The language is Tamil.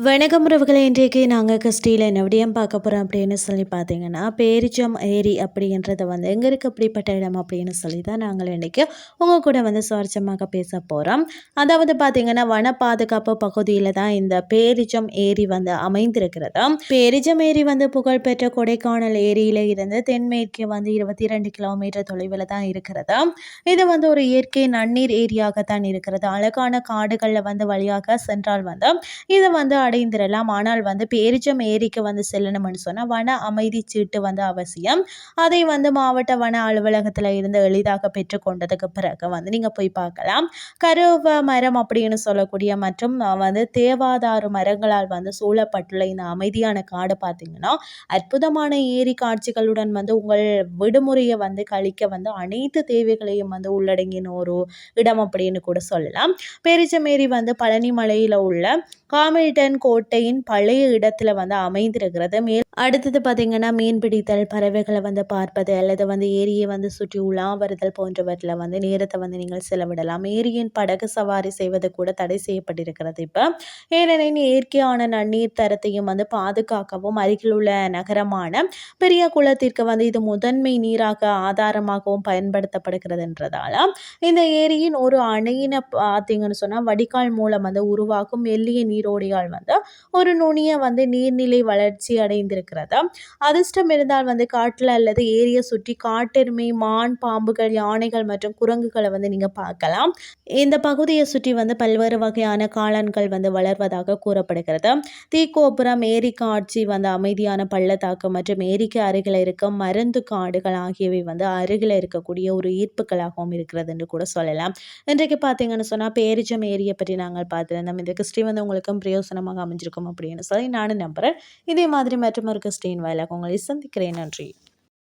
வணக்கம் உறவுகளை இன்றைக்கு நாங்கள் கிறிஸ்டியில் என்ன விடியம் பார்க்க போகிறோம் அப்படின்னு சொல்லி பார்த்தீங்கன்னா பேரிச்சம் ஏரி அப்படின்றத வந்து எங்கே இருக்குது அப்படிப்பட்ட இடம் அப்படின்னு சொல்லி தான் நாங்கள் இன்றைக்கி உங்கள் கூட வந்து சுவாரஸ்யமாக பேச போகிறோம் அதாவது பார்த்தீங்கன்னா வன பாதுகாப்பு பகுதியில் தான் இந்த பேரிச்சம் ஏரி வந்து அமைந்திருக்கிறது. பேரிச்சம் ஏரி வந்து புகழ்பெற்ற கொடைக்கானல் ஏரியில் இருந்து தென்மேற்கு வந்து இருபத்தி ரெண்டு கிலோமீட்டர் தொலைவில் தான் இருக்கிறது. இது வந்து ஒரு இயற்கை நன்னீர் ஏரியாகத்தான் இருக்கிறது. அழகான காடுகளில் வந்து வழியாக சென்றால் வந்து இது வந்து அடைந்திடலாம் ஆனால் வந்து பேரிச்சம் ஏரிக்கு வந்து செல்லணும்னு சொன்னால் வன அமைதி சீட்டு வந்து அவசியம். அதை வந்து மாவட்ட வன அலுவலகத்தில் இருந்து எளிதாக பெற்றுக்கொண்டதுக்கு பிறகு வந்து நீங்கள் போய் பார்க்கலாம். கருவ மரம் அப்படின்னு சொல்லக்கூடிய மற்றும் வந்து தேவாதார மரங்களால் வந்து சூழப்பட்டுள்ள இந்த அமைதியான காடு பார்த்தீங்கன்னா அற்புதமான ஏரி காட்சிகளுடன் வந்து உங்கள் விடுமுறையை வந்து கழிக்க வந்து அனைத்து தேவைகளையும் வந்து உள்ளடங்கின ஒரு இடம் அப்படின்னு கூட சொல்லலாம். பெரிச்சமேரி வந்து பழனிமலையில் உள்ள காமில்டன் கோட்டையின் பழைய இடத்துல வந்து அமைந்திருக்கிறது. மேல் அடுத்தது பார்த்தீங்கன்னா மீன் பிடித்தல் பறவைகளை வந்து பார்ப்பது அல்லது வந்து ஏரியை வந்து சுற்றி உலா வருதல் போன்றவற்றில் வந்து நேரத்தை வந்து நீங்கள் செலவிடலாம். ஏரியின் படகு சவாரி செய்வது கூட தடை செய்யப்பட்டிருக்கிறது இப்போ. ஏனெனில் இயற்கையான நன்னீர் தரத்தையும் வந்து பாதுகாக்கவும் அருகில் உள்ள நகரமான பெரிய குளத்திற்கு வந்து இது முதன்மை நீராக ஆதாரமாகவும் பயன்படுத்தப்படுகிறதுன்றதால இந்த ஏரியின் ஒரு அணையின பார்த்தீங்கன்னு சொன்னால் வடிகால் மூலம் வந்து உருவாகும் மெல்லிய நீரோடையால் வந்து ஒரு நுனிய வந்து நீர்நிலை வளர்ச்சி அடைந்திருக்கிறது? அதிர்ஷ்டம் இருந்தால் வந்து காட்டில் அல்லது ஏரியை சுற்றி காட்டெருமை மான் பாம்புகள் யானைகள் மற்றும் குரங்குகளை வந்து நீங்கள் பார்க்கலாம். இந்த பகுதியை சுற்றி வந்து பல்வேறு வகையான காளான்கள் வந்து வளர்வதாக கூறப்படுகிறது. தீக்கோபுரம் ஏரி காட்சி வந்து அமைதியான பள்ளத்தாக்கு மற்றும் ஏரிக்கு அருகில் இருக்கும் மருந்து காடுகள் ஆகியவை வந்து அருகில் இருக்கக்கூடிய ஒரு ஈர்ப்புகளாகவும் இருக்கிறது என்று கூட சொல்லலாம். இன்றைக்கு பார்த்தீங்கன்னு சொன்னால் பேரிஜம் ஏரியை பற்றி நாங்கள் பார்த்துருந்தோம். இந்த கிறிஸ்டி வந்து உங்களுக்கும் பிரயோசனமாக அமைஞ்சிருக்கும் அப்படின்னு சொல்லி நானும் நம்புகிறேன் இதே மாதிரி மற்றும் இருக்க கிறிஸ்டின் வாயிலாக உங்களை சந்திக்கிறேன். நன்றி.